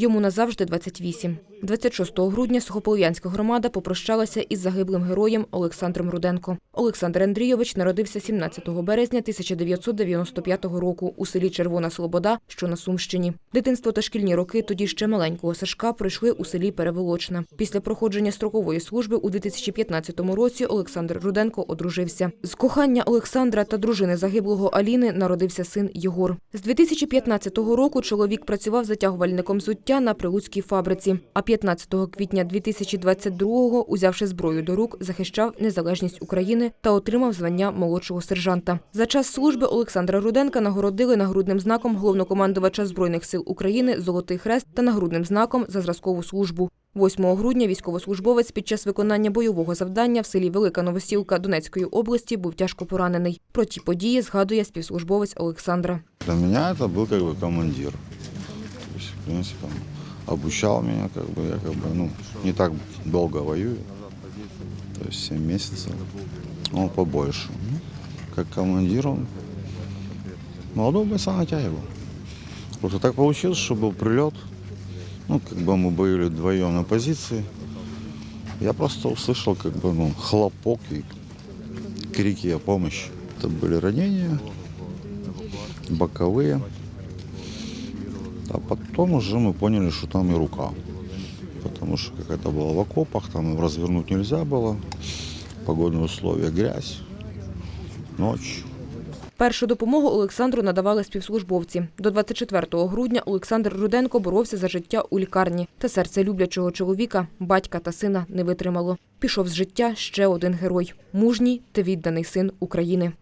Йому назавжди 28. 26 грудня Сухополов'янська громада попрощалася із загиблим героєм Олександром Руденко. Олександр Андрійович народився 17 березня 1995 року у селі Червона Слобода, що на Сумщині. Дитинство та шкільні роки тоді ще маленького Сашка пройшли у селі Переволочна. Після проходження строкової служби у 2015 році Олександр Руденко одружився. З кохання Олександра та дружини загиблого Аліни народився син Єгор. З 2015 року чоловік працював затягувальником зуття на прилуцькій фабриці. А 15 квітня 2022-го, узявши зброю до рук, захищав незалежність України та отримав звання молодшого сержанта. За час служби Олександра Руденка нагородили нагрудним знаком головнокомандувача збройних сил України Золотий Хрест та нагрудним знаком за зразкову службу. 8 грудня військовослужбовець під час виконання бойового завдання в селі Велика Новосілка Донецької області був тяжко поранений. Про ті події згадує співслужбовець Олександра. Для меня это был как бы командир. То есть, в принципе, он обучал меня, как бы я как бы, ну, не так долго воюю. То есть 7 месяцев. Он побольше. Ну, Как командир он молодого бойца натягивал. Просто так получилось, что был прилет. Ну, как бы мы были вдвоем на позиции. Я просто услышал как бы ну, хлопок и крики о помощи. Это были ранения, боковые. А потом уже мы поняли, что там и рука. Потому что как это было в окопах, там развернуть нельзя было. Погодные условия, грязь, ночь. Першу допомогу Олександру надавали співслужбовці. До 24 грудня Олександр Руденко боровся за життя у лікарні. Та серце люблячого чоловіка, батька та сина не витримало. Пішов з життя ще один герой – мужній та відданий син України.